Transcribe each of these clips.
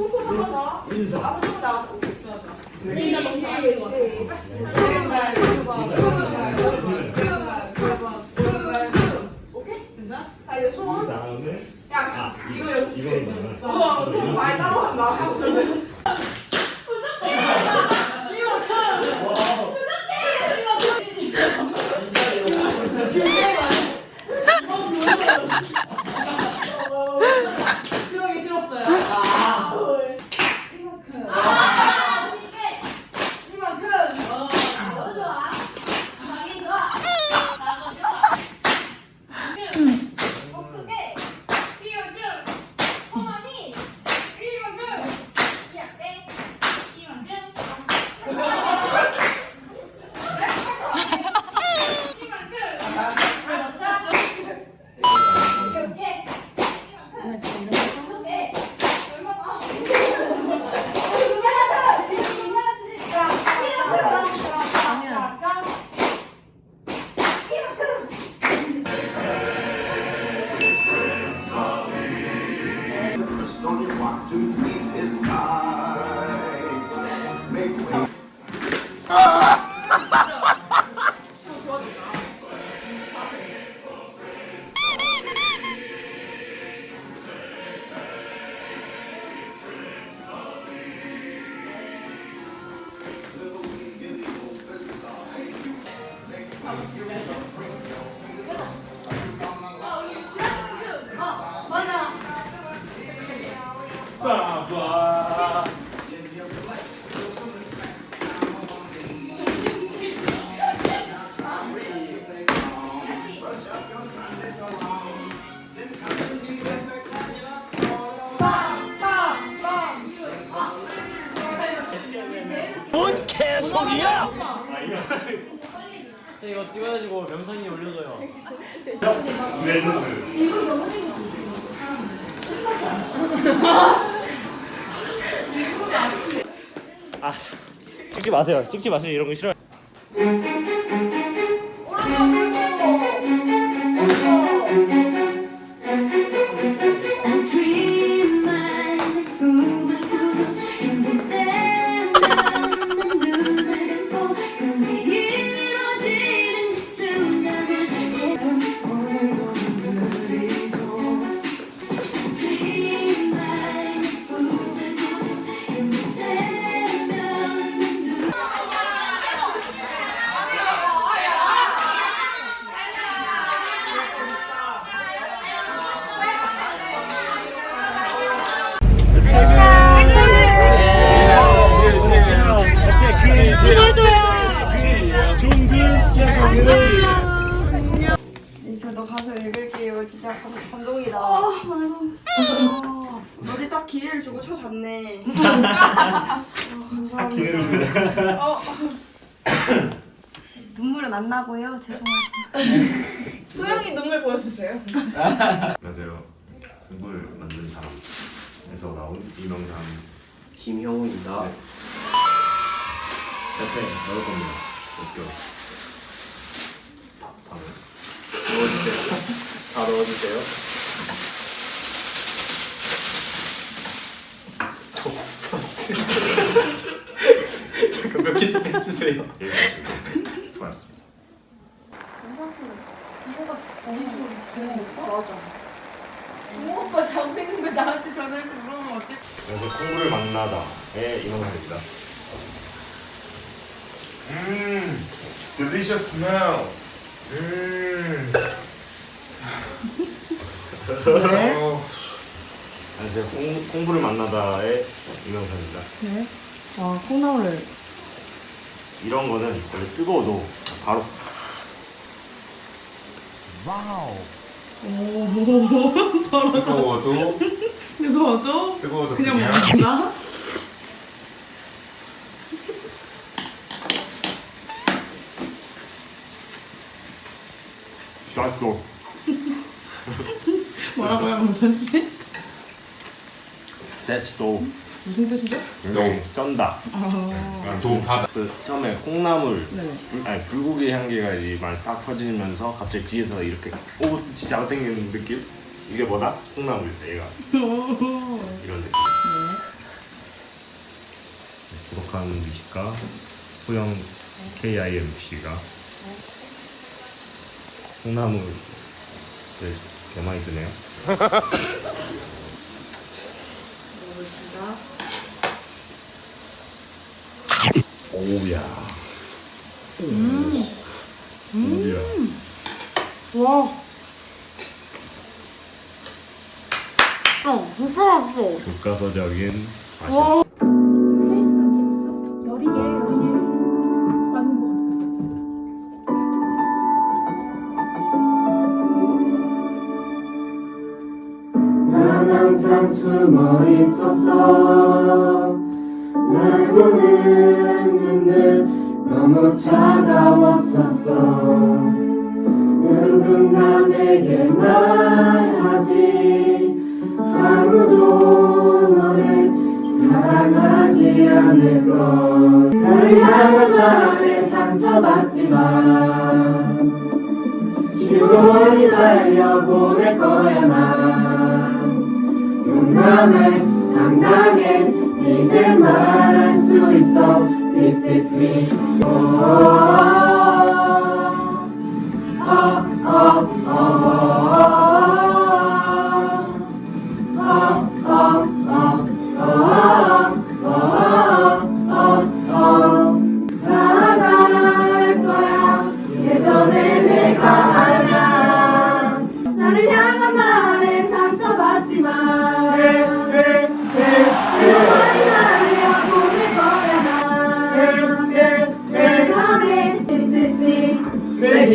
호흡 한번 나와. 오케이? 괜찮아? 이거 찍어가지고 명성이 올려줘요. 아, 참. 찍지 마세요. 찍지 마세요. 이런 거 싫어요. 아, 감사합니다. 어. 눈물은 안 나고요. 죄송합니다. 소영이 눈물 보여주세요. 안녕하세요. 공부를 만든 사람에서 나온 이명상 김형훈입니다. 옆에 넣을 겁니다. Let's go. 다, 다음. 넣어주세요. 다 넣어주세요. 잠깐 몇 개 좀 해주세요. 여기까지 수고하셨습니다. 동호 오빠 자고 있는 거 나한테 전화해서 물어보면 어떡해? 그래서 공부를 만나다의 이명상입니다. 음, delicious smell. 음. 어. 안녕하세요. 공, 공부를 만나다의 이명상입니다. 네. 아 콩나물을. 이런 거는 원래 뜨거워도 바로 오 저런. 뜨거워도 누구도 뜨거워도 그냥 먹나? 샷도 뭐라고요, 문선 씨? That's 도 무슨 뜻이죠? 굉장히 쩐다. 아. 그 처음에 콩나물 네. 불, 아니 불고기 향기가 이만 싹 퍼지면서 갑자기 뒤에서 이렇게 오 진짜 땡기는 느낌? 이게 뭐다? 콩나물이다 얘가 이런 느낌. 네, 구독한 미식가 소영 KIM 씨가 콩나물 네, 개 많이 드네요. 오우야. 음. 음. 와. 어, 진짜 어, 교과서적인 맛이었어. 항상 숨어 있었어 날 보는 눈들 너무 차가웠었어. 누군가 내게 말하지 아무도 너를 사랑하지 않을 걸. 나를 향한 상처받지만 지고 멀리 달려보낼 거야 난. 용감해 당당해 idzie na rasuj są, This is me. Oh.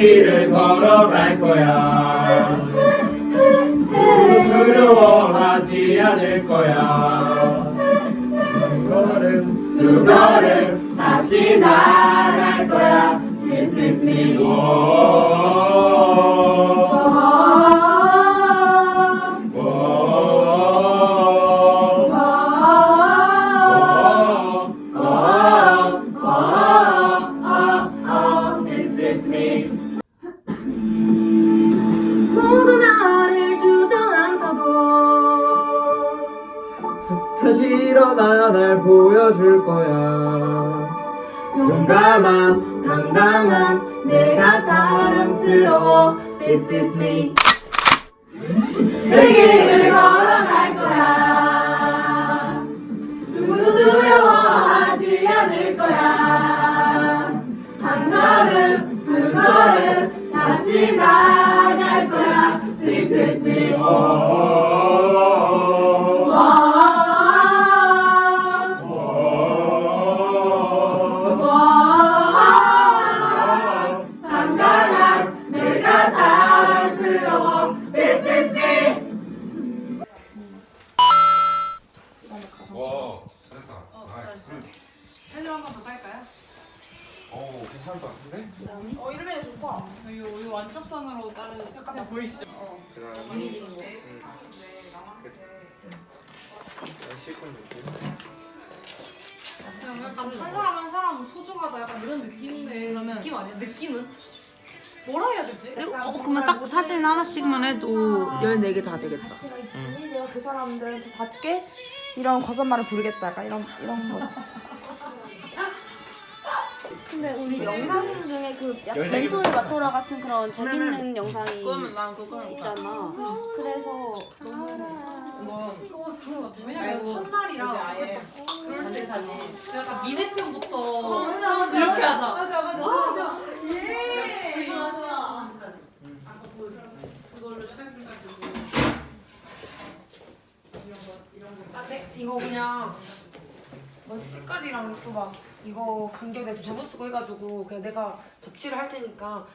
길을 걸어갈 거야. 두려워하지 않을 거야. 두 걸음 두 걸음 다시 나갈 거야. This is me 거야. 용감함 당당한 내가 자랑스러워. This is me. 내길 약간 한 사람 한 사람 소중하다 약간 이런 느낌의 느낌 아니야? 느낌은? 뭐라 해야 되지? 어, 그러면 딱 사진 하나씩만 해도 14개 다 되겠다. 가치가 있으니 내가 그 사람들한테 받게 이런 거짓말을 부르겠다가 이런 이런 거지. 근데 우리 영상 중에 그 약간 멘토를 맡아라 같은 그런 재밌는 영상이 그러면 난 그거랑 있잖아. 그래서 이거 이거 좋은 것 같아. 왜냐면 첫날이라 아예 그럴 때 사진. 약간 미네편부터 이렇게 하자. 맞아 맞아. 예. 그걸로 시작해가지고. 아, 네, 이거 그냥 뭐지 색깔이랑 또 막 이거 간격에서 잘못 쓰고 해가지고 그냥 내가 덧칠을 할 테니까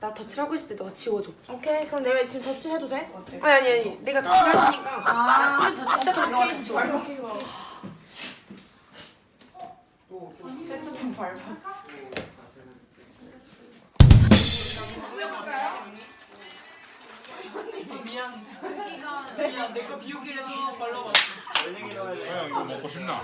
나 덧칠 하고 있을 때 너가 지워줘. 오케이. 그럼 내가 지금 덧칠 해도 돼? 아니 아니 아니. 내가 덧칠 할 테니까. 아, 우리 덧칠 시작하면 너가 다 지워줘. 미안. 내거 비우기를 좀 걸러봤어. 이거 먹고 싶나?